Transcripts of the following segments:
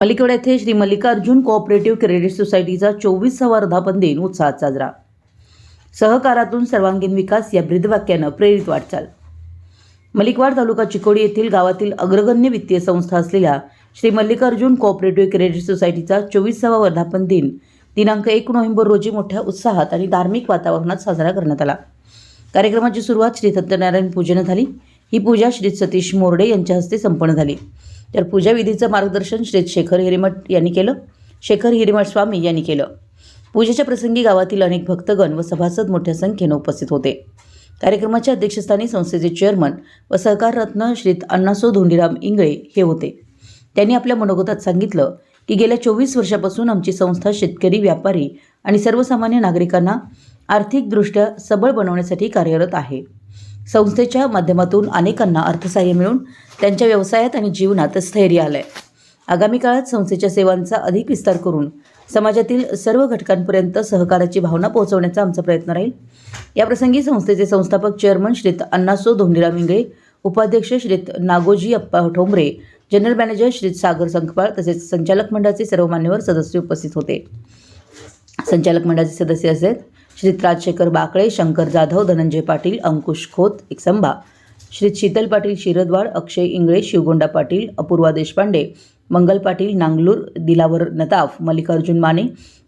अलीकडे येथे Shri Mallikarjun cooperative credit सोसायटीचा चोवीसावा वर्धापन दिन उत्साहात साजरा. सहकारातून सर्वांगीण विकास या ब्रीदवाक्यानं प्रेरित वाटचाल. मलिकवाड तालुका चिकोडी येथील गावातील अग्रगण्य वित्तीय संस्था असलेल्या श्री मल्लिकार्जुन कोऑपरेटिव्ह क्रेडिट सोसायटीचा चोवीसावा वर्धापन दिन दिनांक एक नोव्हेंबर रोजी मोठ्या उत्साहात आणि धार्मिक वातावरणात साजरा करण्यात आला. कार्यक्रमाची सुरुवात श्री सत्यनारायण पूजेनं झाली. ही पूजा श्री सतीश मोर्डे यांच्या हस्ते संपन्न झाली. तर पूजाविधीचं मार्गदर्शन श्री शेखर हिरेमठ यांनी केलं. शेखर हिरेमठ स्वामी यांनी केलं. पूजेच्या प्रसंगी गावातील अनेक भक्तगण व सभासद मोठ्या संख्येनं उपस्थित होते. कार्यक्रमाच्या अध्यक्षस्थानी संस्थेचे चेअरमन व सहकाररत्न श्री अण्णासो धोंडीराम इंगळे हे होते. त्यांनी आपल्या मनोगतात सांगितलं की गेल्या चोवीस वर्षापासून आमची संस्था शेतकरी व्यापारी आणि सर्वसामान्य नागरिकांना आर्थिकदृष्ट्या सबळ बनवण्यासाठी कार्यरत आहे. संस्थेच्या माध्यमातून अनेकांना अर्थसहाय्य मिळून त्यांच्या व्यवसायात आणि जीवनात स्थैर्य आलंय. आगामी काळात संस्थेच्या सेवांचा अधिक विस्तार करून समाजातील सर्व घटकांपर्यंत सहकाराची भावना पोहोचवण्याचा आमचा प्रयत्न राहील. याप्रसंगी संस्थेचे संस्थापक चेअरमन श्रीत अण्णासो धोंडीराम इंगळे उपाध्यक्ष श्रीत नागोजी अप्पा ठोंबरे जनरल मॅनेजर श्रीत सागर संकपाळ तसेच संचालक मंडळाचे सर्व मान्यवर सदस्य उपस्थित होते. संचालक मंडळाचे सदस्य असेल श्री राजशेखर बाकळे शंकर जाधव धनंजय पाटील अंकुश खोत एकसंबा. श्री शीतल पाटील शिरदवाड अक्षय इंगळे शिवगोंडा पाटील अपूर्वा देशपांडे मंगल पाटील नांगलूर दिलावर नताफ मल्लिकार्जुन माने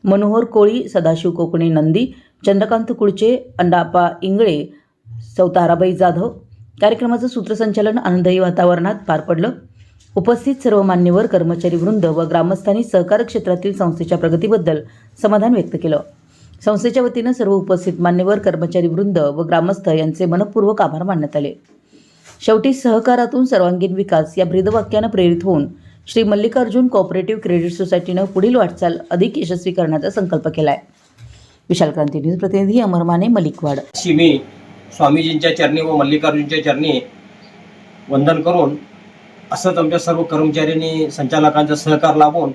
मनोहर कोळी सदाशिव कोकणे नंदी चंद्रकांत कुळचे अंडापा इंगळे सौताराबाई जाधव. कार्यक्रमाचं सूत्रसंचालन आनंददायी वातावरणात पार पडलं. उपस्थित सर्व मान्यवर कर्मचारी वृंद व ग्रामस्थांनी सहकार क्षेत्रातील संस्थेच्या प्रगतीबद्दल समाधान व्यक्त केलं. संस्थेच्या वतीनं सर्व उपस्थित मान्यवर कर्मचारी वृंद व ग्रामस्थ यांचे मनपूर्वक आभार मानण्यात आले. शेवटी सहकारातून सर्वांगीण विकास या ब्रीदवाक्यानं प्रेरित होऊन श्री मल्लिकार्जुन कॉपरेटिव्ह क्रेडिट सोसायटीनं पुढील वाटचाल अधिक यशस्वी करण्याचा संकल्प केला आहे विशाल क्रांती न्यूज प्रतिनिधी अमर माने मलिकवाड. मी स्वामीजींच्या चरणी व मल्लिकार्जुनच्या चरणी वंदन करून असंच आमच्या सर्व कर्मचाऱ्यांनी संचालकांचा सहकार लाभून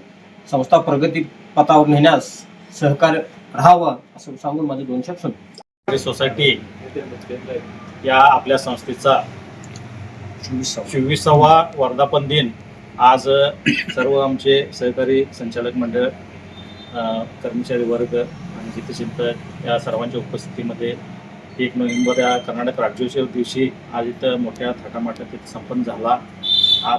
संस्था प्रगती पथावर नेण्यास सहकार्य राहावं असं सांगून माझे दोन शब्द सोसायटी या आपल्या संस्थेचा चोवीसावा. वर्धापन दिन आज सर्व आमचे सहकारी संचालक मंडळ कर्मचारी वर्ग आणि हितचिंतक या सर्वांच्या उपस्थितीमध्ये एक नोव्हेंबर या कर्नाटक राज्योत्सव दिवशी आज इथं मोठ्या थाटामाटात इथं संपन्न झाला.